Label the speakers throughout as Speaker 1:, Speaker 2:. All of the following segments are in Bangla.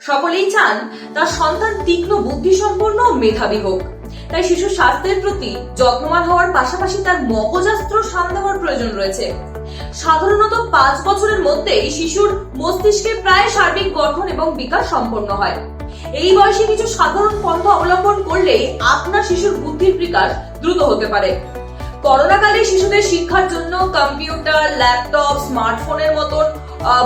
Speaker 1: সকলেই চান তার সন্তান তীক্ষ্ণ বুদ্ধিসম্পন্ন ও মেধাবী হোক। তাই শিশুর স্বাস্থ্যের প্রতি যত্নবান হওয়ার পাশাপাশি তার মগজাস্ত্র হওয়ার প্রয়োজন রয়েছে। সাধারণত পাঁচ বছরের মধ্যেই শিশুর মস্তিষ্কে প্রায় সার্বিক গঠন এবং বিকাশ সম্পন্ন হয়। এই বয়সে কিছু সাধারণ পন্থা অবলম্বন করলেই আপনার শিশুর বুদ্ধির বিকাশ দ্রুত হতে পারে। করোনাকালে শিশুদের শিক্ষার জন্য কম্পিউটার, ল্যাপটপ, স্মার্টফোনের মতন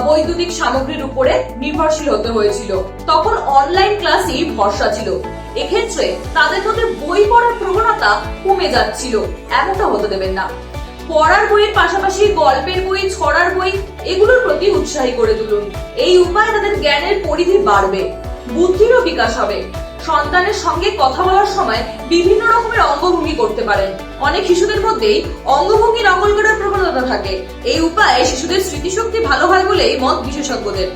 Speaker 1: বৈদ্যুতিক সামগ্রীর উপরে নির্ভরশীল হতে হয়েছিল। তখন অনলাইন ক্লাসই ভরসা ছিল। এক্ষেত্রে তাদের মধ্যে বই পড়ার প্রবণতা কমে যাচ্ছিল। এমনটা হতে দেবেন না। পড়ার বইয়ের পাশাপাশি গল্পের বই, ছড়ার বই, এগুলোর প্রতি উৎসাহী করে তুলুন। এই উপায়ে তাদের জ্ঞানের পরিধি বাড়বে। বুদ্ধিরও বিকাশ হবে। সন্তানের সঙ্গে কথা বলার সময় বিভিন্ন রকমের অঙ্গভঙ্গি করতে পারেন। অনেক শিশুদের মধ্যেই অঙ্গভঙ্গি নকল করার প্রবণতা থাকে। এই উপায়ে শিশুদের স্মৃতিশক্তি ভালো হয় বলেই মত বিশেষজ্ঞদের।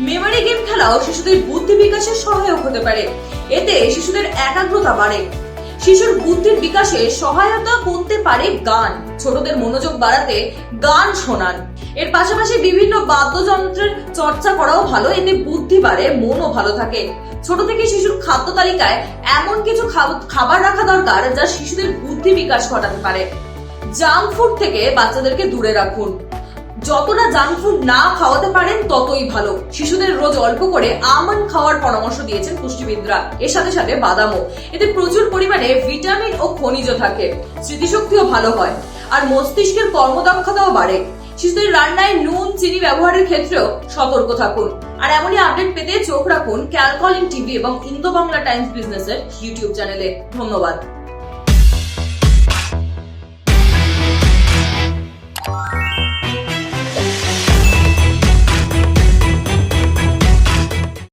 Speaker 1: মেমোরি গেম খেলাও শিশুদের বুদ্ধি বিকাশে সহায়ক হতে পারে। এতে শিশুদের একাগ্রতা বাড়ে। শিশুর বুদ্ধির বিকাশে সহায়তা করতে পারে গান। ছোটদের মনোযোগ বাড়াতে গান শোনান। এর পাশাপাশি বিভিন্ন বাদ্যযন্ত্রের চর্চা করাও ভালো, এতে বুদ্ধি বাড়ে, মনও ভালো থাকে। ছোট থেকে শিশুর খাদ্য তালিকায় এমন কিছু খাবার রাখা দরকার যা শিশুদের বুদ্ধি বিকাশ ঘটাতে পারে। জাঙ্ক ফুড থেকে বাচ্চাদেরকে দূরে রাখুন। যতটা জাঙ্ক ফুড না খাওয়াতে পারেন, ততই ভালো। শিশুদের রোজ অল্প করে আমন্ড খাওয়ার পরামর্শ দিয়েছেন পুষ্টিবিদরা। এর সাথে সাথে বাদামও। এতে প্রচুর পরিমাণে ভিটামিন ও খনিজ থাকে। স্মৃতিশক্তিও ভালো হয়। আর মস্তিষ্কের কর্মদক্ষতাও বাড়ে। শিশুদের রান্নায় নুন, চিনি ব্যবহারের ক্ষেত্রেও সতর্ক থাকুন। আর এমনই আপডেট পেতে চোখ রাখুন ক্যালকলিন টিভি এবং ইন্দো বাংলা টাইমস বিজনেসের ইউটিউব চ্যানেলে। ধন্যবাদ।